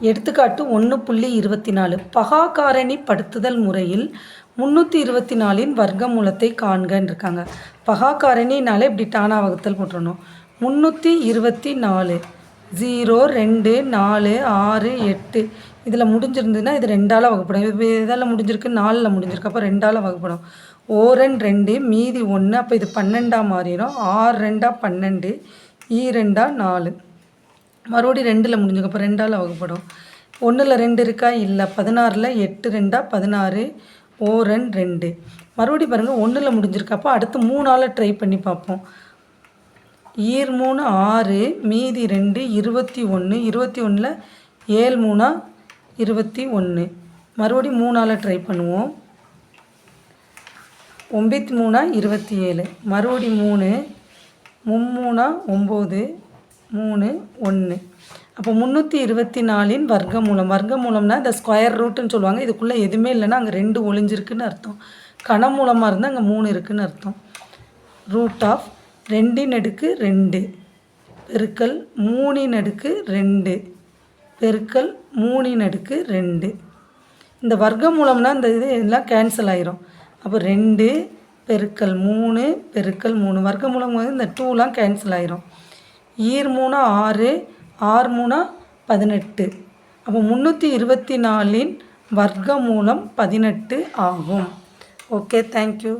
எடுத்துக்காட்டு ஒன்று புள்ளி இருபத்தி நாலு. பகாக்காரணி படுத்துதல் முறையில் முந்நூற்றி இருபத்தி நாலின் வர்க்கமூலத்தை காண்கன்னு இருக்காங்க பகாகாரணினாலே இப்படி டானா வகுத்தல் போட்டுடணும் முந்நூற்றி இருபத்தி நாலு ஜீரோ ரெண்டு நாலு ஆறு எட்டு. இதில் முடிஞ்சிருந்ததுன்னா இது ரெண்டால் வகுப்படும். இது இதால் முடிஞ்சிருக்கு? நாலில் முடிஞ்சிருக்கு. அப்போ ரெண்டால் வகுப்படும். ஓரன் ரெண்டு மீதி ஒன்று அப்போ இது பன்னெண்டாக மாறிடும் ஆறு ரெண்டா பன்னெண்டு ஈ ரெண்டா நாலு. மறுபடியும் ரெண்டில் முடிஞ்சுங்க அப்போ ரெண்டால் வகுப்படும். ஒன்றில் ரெண்டு இருக்கா? இல்லை. பதினாறில் எட்டு ரெண்டா? பதினாறு. ஓரன் ரெண்டு. மறுபடியும் பாருங்கள் ஒன்றில் முடிஞ்சிருக்கப்போ அடுத்து மூணால் ட்ரை பண்ணி பார்ப்போம். ஈர் மூணு ஆறு மீதி ரெண்டு இருபத்தி ஒன்று இருபத்தி ஒன்றில் ஏழு மூணா? இருபத்தி ஒன்று மறுபடியும் மூணால் ட்ரை பண்ணுவோம். ஒம்பத்தி மூணா? இருபத்தி ஏழு. மறுபடி மூணு. மும்மூணா? ஒம்பது. மூணு ஒன்று அப்போ முந்நூற்றி இருபத்தி நாலின் வர்க்க மூலம் வர்க்க மூலம்னா இந்த ஸ்கொயர் ரூட்டுன்னு சொல்லுவாங்க. இதுக்குள்ளே எதுவுமே இல்லைன்னா அங்கே ரெண்டு ஒளிஞ்சிருக்குன்னு அர்த்தம். கனமூலமாக இருந்தால் அங்கே மூணு இருக்குதுன்னு அர்த்தம். ரூட் ஆஃப் ரெண்டின் அடுக்கு ரெண்டு. பெருக்கல் மூணின் அடுக்கு ரெண்டு. பெருக்கல் மூணின் அடுக்கு ரெண்டு. இந்த வர்க்கமூலம்னா இந்த இது எல்லாம் கேன்சல் ஆயிரும். அப்போ ரெண்டு பெருக்கல் மூணு பெருக்கல் மூணு. வர்க்கமூலம் வந்து இந்த டூலாம் கேன்சல் ஆயிரும். ஈர் மூணா ஆறு ஆறு மூணா பதினெட்டு. அப்போ முந்நூற்றி இருபத்தி நாலின் வர்க்கமூலம் பதினெட்டு ஆகும். Okay thank you